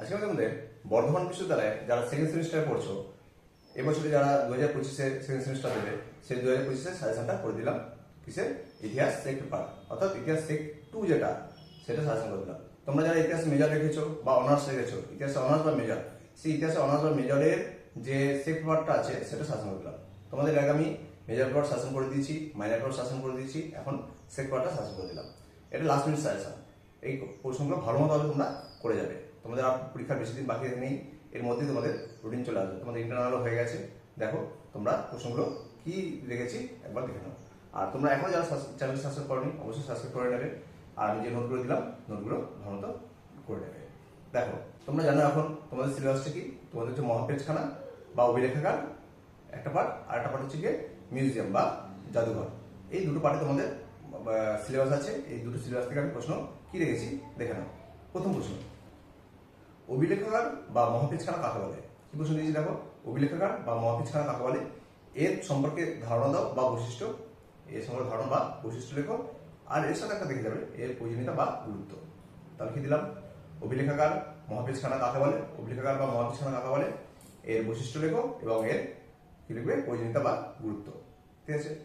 আজকে আমি তোমাদের বর্ধমান বিশ্ববিদ্যালয়ে যারা সেকেন্ড সেমিস্টারে পড়ছো এবছরে যারা দু হাজার পঁচিশে সেকেন্ড সেমিস্টার দেবে, সেই দু হাজার পঁচিশে সাজেশনটা করে দিলাম। কিসের? ইতিহাস সেক পেপার অর্থাৎ ইতিহাস সেক টু যেটা, সেটা সাজেশন করে দিলাম। তোমরা যারা ইতিহাস মেজর রেখেছো বা অনার্স রেখেছো ইতিহাসে অনার্স বা মেজর সেই ইতিহাসে অনার্স বা মেজরের যে সেক পেপারটা আছে, সেটা শাসন করে দিলাম। তোমাদের আগে আমি মেজর পেপার শাসন করে দিয়েছি মাইনার পেপার শাসন করে দিয়েছি, এখন সেক পেপারটা শাসন করে দিলাম। এটা লাস্ট মিনিট সাজেশন এই প্রশ্নগুলো ভালো মতো তোমরা করে যাবে। তোমাদের আর পরীক্ষার বেশি দিন বাকি নেই, এর মধ্যেই তোমাদের রুটিন চলে আসবে। তোমাদের ইন্টারনালও হয়ে গেছে। দেখো, তোমরা প্রশ্নগুলো কি রেখেছি একবার দেখে নাও। আর তোমরা এখনও যারা চ্যানেল সাবস্ক্রাইব করনি, অবশ্যই সাবস্ক্রাইব করে নেবে। আর আমি যে নোটগুলো দিলাম নোটগুলো ভালো করে নেবে। দেখো, তোমরা জানো এখন তোমাদের সিলেবাসটা কি? তোমাদের হচ্ছে মহাপেজখানা বা অভিলেখাগার, একটা পার্ট আর একটা পার্ট হচ্ছে গিয়ে মিউজিয়াম বা জাদুঘর। এই দুটো পার্টে তোমাদের সিলেবাস আছে। এই দুটো সিলেবাস থেকে আমি প্রশ্ন কি রেখেছি? দেখে নাও। প্রথম প্রশ্ন অভিলেখাগার বা মহাপেজখানা কাকে বলে? কি প্রশ্ন দিয়েছি দেখো? অভিলেখাগার বা মহাপেজখানা কাকে বলে? এর সম্পর্কে ধারণা দাও বা বৈশিষ্ট্য। এর সম্পর্কে ধারণা বা বৈশিষ্ট্য লেখো। আর এর সাথে একটা দেখে যাবে, এর প্রয়োজনীয়তা বা গুরুত্ব। তাহলে কি দিলাম? অভিলেখাগার মহাপেজখানা কাকে বলে? অভিলেখাগার বা মহাপেজখানা কাকে বলে? এর বৈশিষ্ট্য লেখো এবং এর কি লিখবে? প্রয়োজনীয়তা বা গুরুত্ব। ঠিক আছে?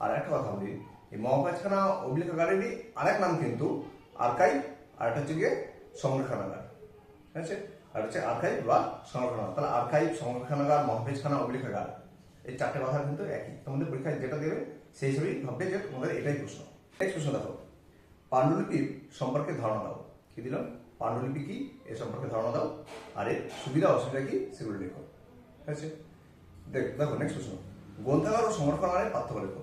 আর একটা কথা বলি, এই মহাপেজখানা অভিলেখাগারেরই আরেক নাম কিন্তু আর্কাইভ, আর একটা হচ্ছে গিয়ে সংরক্ষণাগার। ঠিক আছে? আর হচ্ছে আর্কাইভ বা সংরক্ষণাগার। তাহলে আর্কাইভ সংরক্ষণাগার, মহাপেজখানা অভিলেখাগার এই চারটে কথা কিন্তু একই। তোমাদের পরীক্ষায় যেটা দেবে, সেই হিসেবেই ভাববে যে তোমাদের এটাই প্রশ্ন। নেক্সট প্রশ্ন দেখো। পাণ্ডুলিপির সম্পর্কে ধারণা দাও। কি দিলাম পাণ্ডুলিপি কি? এ সম্পর্কে ধারণা দাও। আর এর সুবিধা অসুবিধা কি? সেগুলো লেখো। ঠিক আছে? দেখ, দেখো নেক্সট প্রশ্ন। গ্রন্থাগার ও সংরক্ষণাগারের পার্থক্য লেখো।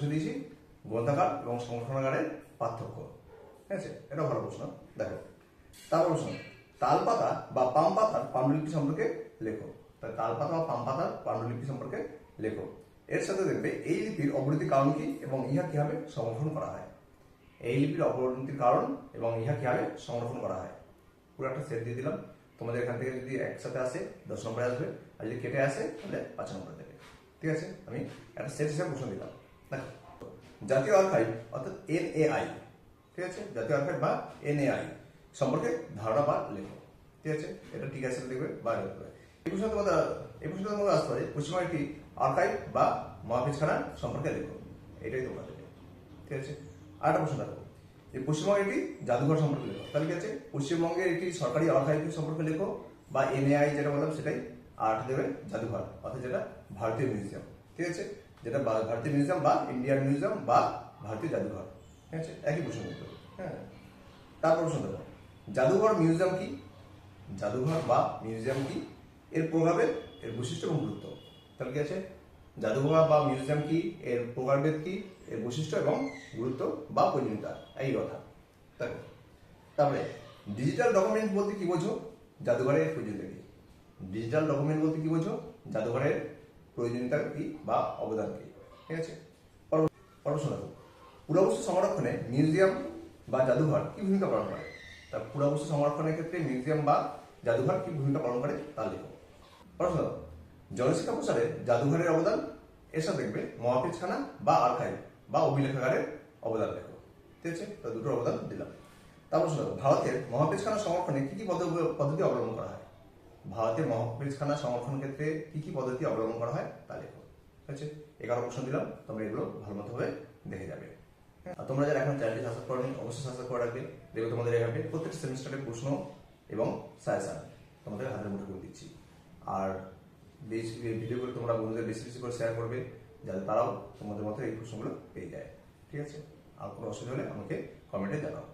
কি দিয়েছি। গ্রন্থাগার এবং সংরক্ষণাগারের পার্থক্য। ঠিক আছে? এটা ভালো প্রশ্ন। দেখো। তারপর প্রশ্ন। তালপাতা বা পাম পাতার পাণ্ডুলিপি সম্পর্কে লেখো। তাই তাল পাতা বা পাম পাতার পাণ্ডুলিপি সম্পর্কে লেখো। এর সাথে দেখবে এই লিপির অবনতির কারণ কি এবং ইহা কীভাবে সংরক্ষণ করা হয়। এই লিপির অবনতির কারণ এবং ইহা কীভাবে সংরক্ষণ করা হয়। পুরো একটা সেট দিয়ে দিলাম। তোমাদের এখান থেকে যদি একসাথে আসে, দশ নম্বরে আসবে। আর যদি কেটে আসে, তাহলে পাঁচ নম্বরে দেবে। ঠিক আছে? আমি একটা সেট হিসাবে প্রশ্ন দিলাম। দেখো, জাতীয় আর্কাইভ অর্থাৎ এনএআই ঠিক আছে? জাতীয় আর্কাইভ বা এন এনএআই সম্পর্কে ধারণা বা লেখো ঠিক আছে? এটা ঠিক আছে দেখবে বা লিখবে এই প্রশ্ন তোমাদের এই প্রশ্ন তোমাদের আসতে পারে পশ্চিমবঙ্গ একটি আর্কাইভ বা মহাপেজখানা সম্পর্কে লেখো। এটাই তোমরা দেবে ঠিক আছে? আর একটা প্রশ্ন দেখো। যে পশ্চিমবঙ্গের একটি জাদুঘর সম্পর্কে লেখো। তাহলে কি আছে? পশ্চিমবঙ্গের একটি সরকারি আর্কাইভ সম্পর্কে লেখো বা এনএআই যেটা বললাম সেটাই আর্ট দেবে জাদুঘর, অর্থাৎ যেটা ভারতীয় মিউজিয়াম ঠিক আছে? যেটা ভারতীয় মিউজিয়াম বা ইন্ডিয়ান মিউজিয়াম বা ভারতীয় জাদুঘর। ঠিক আছে? একই প্রশ্ন। হ্যাঁ? তারপর প্রশ্ন দেখো। জাদুঘর মিউজিয়াম কি? জাদুঘর বা মিউজিয়াম কি? এর প্রভাবে এর বৈশিষ্ট্য এবং গুরুত্ব। তাহলে কি আছে? জাদুঘর বা মিউজিয়াম কি? এর প্রকারভেদ কি? এর বৈশিষ্ট্য এবং গুরুত্ব বা প্রয়োজনীয়তা? এই কথা। তারপরে ডিজিটাল ডকুমেন্ট বলতে কি বোঝো? জাদুঘরের প্রয়োজনীয়তা কি? ডিজিটাল ডকুমেন্ট বলতে কি বোঝো? জাদুঘরের প্রয়োজনীয়তা কি বা অবদান কি? ঠিক আছে? দেখো পুরাবস্তু সংরক্ষণে মিউজিয়াম বা জাদুঘর কি ভূমিকা পালন করে? তা পুরাবস্তু সংরক্ষণের ক্ষেত্রে মিউজিয়াম বা জাদুঘর কি ভূমিকা পালন করে তা লেখো। প্রশ্ন দেখো, জনশিক্ষা প্রসারে জাদুঘরের অবদান এসব দেখবে মহাপেজখানা বা আর্কাইভ বা অভিলেখাগারের অবদান লেখো। ঠিক আছে? তো দুটোর অবদান দিলাম। তারপর শোনো ভারতের মহাপেজখানা সংরক্ষণে কি কি পদ্ধতি- অবলম্বন করা হয়? ভারতের মহাপেজখানা সংরক্ষণ ক্ষেত্রে কি কি পদ্ধতি অবলম্বন করা হয় তা লেখো। ঠিক আছে? এগারো প্রশ্ন দিলাম তোমরা এগুলো ভালো মতো দেখে যাবে। তোমরা যারা এখন চ্যানেলটি সাবস্ক্রাইব করনি, অবশ্যই সাবস্ক্রাইব করে রাখবে। দেখবে তোমাদের এভাবে প্রত্যেক সেমিস্টারের প্রশ্ন এবং সাজেশন তোমাদের হাতের মুঠো করে দিচ্ছি। আর ভিডিওগুলো তোমরা বন্ধুদের বেশি বেশি করে শেয়ার করবে, যাতে তারাও তোমাদের মতো এই প্রশ্নগুলো পেয়ে যায়। ঠিক আছে? আর কোনো অসুবিধা হলে আমাকে কমেন্টে জানাও।